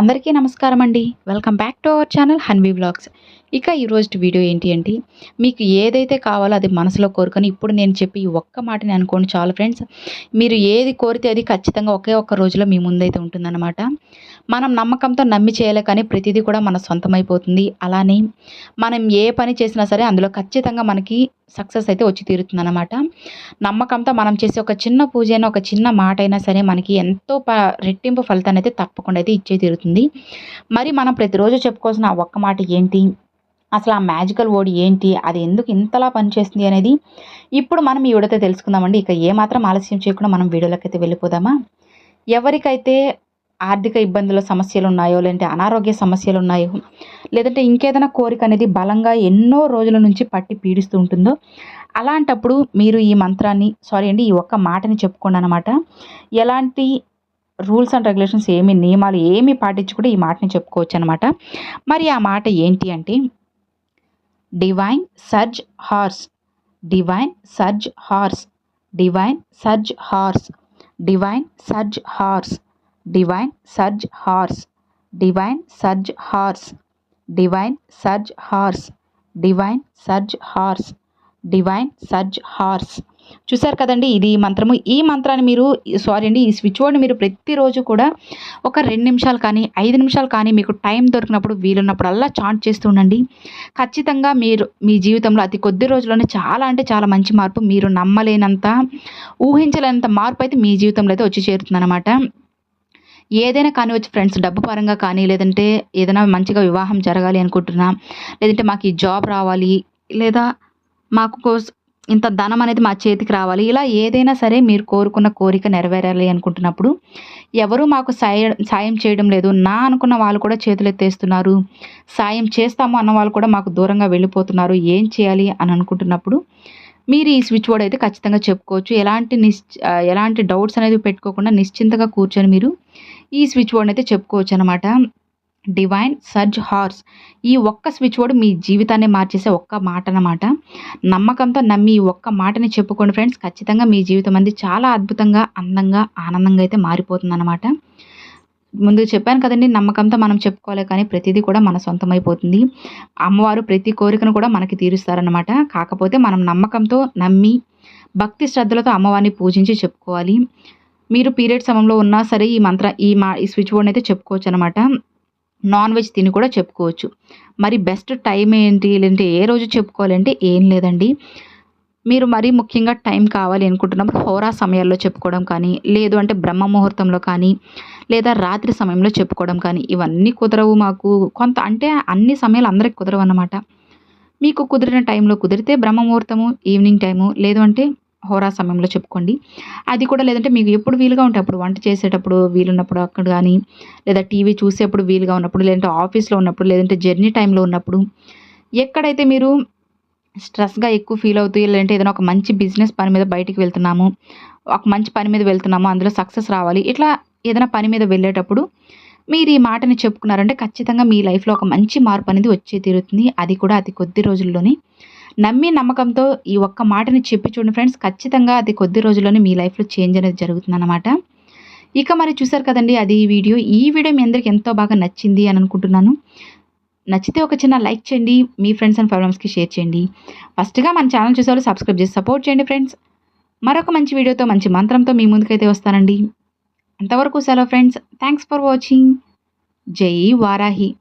అందరికీ నమస్కారం అండి. Welcome back to our channel Hanvi vlogs. ఇక ఈరోజు వీడియో ఏంటి అంటే మీకు ఏదైతే కావాలో అది మనసులో కోరుకొని ఇప్పుడు నేను చెప్పి ఒక్క మాటని అనుకోండి చాలు ఫ్రెండ్స్. మీరు ఏది కోరితే అది ఖచ్చితంగా ఒకే ఒక్క రోజులో మీ ముందైతే ఉంటుందన్నమాట. మనం నమ్మకంతో నమ్మి చేయాలి కానీ ప్రతిదీ కూడా మన సొంతమైపోతుంది. అలానే మనం ఏ పని చేసినా సరే అందులో ఖచ్చితంగా మనకి సక్సెస్ అయితే వచ్చి తీరుతుంది అనమాట నమ్మకంతో మనం చేసే ఒక చిన్న పూజ అయినా ఒక చిన్న మాట అయినా సరే మనకి ఎంతో ప రెట్టింపు ఫలితాన్ని అయితే తప్పకుండా అయితే ఇచ్చే తీరుతుంది. మరి మనం ప్రతిరోజు చెప్పుకోవాల్సిన ఆ ఒక్క మాట ఏంటి? అసలు ఆ మ్యాజికల్ వర్డ్ ఏంటి? అది ఎందుకు ఇంతలా పనిచేస్తుంది అనేది ఇప్పుడు మనం ఈ వీడియోతో తెలుసుకుందామండి. ఇక ఏమాత్రం ఆలస్యం చేయకుండా మనం వీడియోలోకి అయితే వెళ్ళిపోదామా? ఎవరికైతే ఆర్థిక ఇబ్బందుల సమస్యలు ఉన్నాయో లేదంటే అనారోగ్య సమస్యలు ఉన్నాయో లేదంటే ఇంకేదైనా కోరిక అనేది బలంగా ఎన్నో రోజుల నుంచి పట్టి పీడిస్తూ ఉంటుందో అలాంటప్పుడు మీరు ఈ మంత్రాన్ని సారీ అండి ఈ ఒక్క మాటని చెప్పుకోండి అనమాట ఎలాంటి రూల్స్ అండ్ రెగ్యులేషన్స్ ఏమి నియమాలు ఏమి పాటించకుండా ఈ మాటని చెప్పుకోవచ్చు అనమాట మరి ఆ మాట ఏంటి అంటే divine surge horse divine surge horse divine surge horse divine surge horse divine surge horse divine surge horse divine surge horse divine surge horse divine surge horse చూసారు కదండి ఇది మంత్రము. ఈ మంత్రాన్ని మీరు సారీ అండి ఈ స్విచ్ బోర్డ్ని మీరు ప్రతిరోజు కూడా ఒక రెండు నిమిషాలు కానీ ఐదు నిమిషాలు కానీ మీకు టైం దొరికినప్పుడు వీలున్నప్పుడల్లా చాంట్ చేస్తూ ఉండండి. ఖచ్చితంగా మీరు మీ జీవితంలో అతి కొద్ది రోజుల్లోనే చాలా అంటే చాలా మంచి మార్పు. మీరు నమ్మలేనంత ఊహించలేనంత మార్పు అయితే మీ జీవితంలో అయితే వచ్చి చేరుతుందన్నమాట. ఏదైనా కానివచ్చు ఫ్రెండ్స్ డబ్బు పరంగా కానీ లేదంటే ఏదైనా మంచిగా వివాహం జరగాలి అనుకుంటున్నా లేదంటే మాకు ఈ జాబ్ రావాలి లేదా మాకు ఇంత ధనం అనేది మా చేతికి రావాలి ఇలా ఏదైనా సరే మీరు కోరుకున్న కోరిక నెరవేరాలి అనుకుంటున్నప్పుడు ఎవరు మాకు సాయం సాయం చేయడం లేదు. నా అనుకున్న వాళ్ళు కూడా చేతులు ఎత్తేస్తున్నారు సాయం చేస్తాము అన్న వాళ్ళు కూడా మాకు దూరంగా వెళ్ళిపోతున్నారు. ఏం చేయాలి అని అనుకుంటున్నప్పుడు మీరు ఈ స్విచ్ బోర్డ్ అయితే ఖచ్చితంగా చెప్పుకోవచ్చు. ఎలాంటి నిశ్ ఎలాంటి డౌట్స్ అనేది పెట్టుకోకుండా నిశ్చింతగా కూర్చొని మీరు ఈ స్విచ్ బోర్డ్ అయితే చెప్పుకోవచ్చు అనమాట డివైన్ సర్జ్ హార్స్ ఈ ఒక్క స్విచ్ బోర్డు మీ జీవితాన్ని మార్చేసే ఒక్క మాట అనమాట నమ్మకంతో నమ్మి ఈ ఒక్క మాటని చెప్పుకోండి ఫ్రెండ్స్. ఖచ్చితంగా మీ జీవితం అనేది చాలా అద్భుతంగా అందంగా ఆనందంగా అయితే మారిపోతుంది అనమాట ముందు చెప్పాను కదండి నమ్మకంతో మనం చెప్పుకోవాలి కానీ ప్రతిదీ కూడా మన సొంతమైపోతుంది. అమ్మవారు ప్రతి కోరికను కూడా మనకి తీరుస్తారనమాట కాకపోతే మనం నమ్మకంతో నమ్మి భక్తి శ్రద్ధలతో అమ్మవారిని పూజించి చెప్పుకోవాలి. మీరు పీరియడ్ సమయంలో ఉన్నా సరే ఈ మంత్ర ఈ మా ఈ స్విచ్ బోర్డ్ అయితే చెప్పుకోవచ్చు అనమాట నాన్ వెజ్ తిని కూడా చెప్పుకోవచ్చు. మరి బెస్ట్ టైం ఏంటి లేదంటే ఏ రోజు చెప్పుకోవాలంటే ఏం లేదండి. మీరు మరీ ముఖ్యంగా టైం కావాలి అనుకుంటున్నప్పుడు హోరా సమయాల్లో చెప్పుకోవడం కానీ లేదు అంటే బ్రహ్మ ముహూర్తంలో కానీ లేదా రాత్రి సమయంలో చెప్పుకోవడం కానీ ఇవన్నీ కుదరవు మాకు. కొంత అంటే అన్ని సమయాలు అందరికి కుదరవు అన్నమాట. మీకు కుదిరిన టైంలో కుదిరితే బ్రహ్మ ముహూర్తము ఈవినింగ్ టైము లేదు అంటే హోరా సమయంలో చెప్పుకోండి. అది కూడా లేదంటే మీకు ఎప్పుడు వీలుగా ఉంటే అప్పుడు వంట చేసేటప్పుడు వీలున్నప్పుడు అక్కడ కానీ లేదా టీవీ చూసేప్పుడు వీలుగా ఉన్నప్పుడు లేదంటే ఆఫీస్లో ఉన్నప్పుడు లేదంటే జర్నీ టైంలో ఉన్నప్పుడు ఎక్కడైతే మీరు స్ట్రెస్గా ఎక్కువ ఫీల్ అవుతూ లేదంటే ఏదైనా ఒక మంచి బిజినెస్ పని మీద బయటికి వెళ్తున్నాము ఒక మంచి పని మీద వెళ్తున్నాము అందులో సక్సెస్ రావాలి ఇట్లా ఏదైనా పని మీద వెళ్ళేటప్పుడు మీరు ఈ మాటని చెప్పుకున్నారంటే ఖచ్చితంగా మీ లైఫ్లో ఒక మంచి మార్పు అనేది వచ్చే తీరుతుంది. అది కూడా అతి కొద్ది రోజుల్లోనే. నమ్మి నమ్మకంతో ఈ ఒక్క మాటని చెప్పి చూడండి ఫ్రెండ్స్ ఖచ్చితంగా అది కొద్ది రోజుల్లోనే మీ లైఫ్లో చేంజ్ అనేది జరుగుతుందన్నమాట. ఇక మరి చూసారు కదండి అది ఈ వీడియో. ఈ వీడియో మీ అందరికి ఎంతో బాగా నచ్చింది అని అనుకుంటున్నాను. నచ్చితే ఒక చిన్న లైక్ చేయండి మీ ఫ్రెండ్స్ అండ్ ఫ్యామిలీస్కి షేర్ చేయండి. ఫస్ట్గా మన ఛానల్ చూసేవాళ్ళు సబ్స్క్రైబ్ చేసి సపోర్ట్ చేయండి ఫ్రెండ్స్. మరొక మంచి వీడియోతో మంచి మంత్రంతో మీ ముందుకైతే వస్తానండి. అంతవరకు సెలవు ఫ్రెండ్స్. Thanks for watching. జై వారాహి.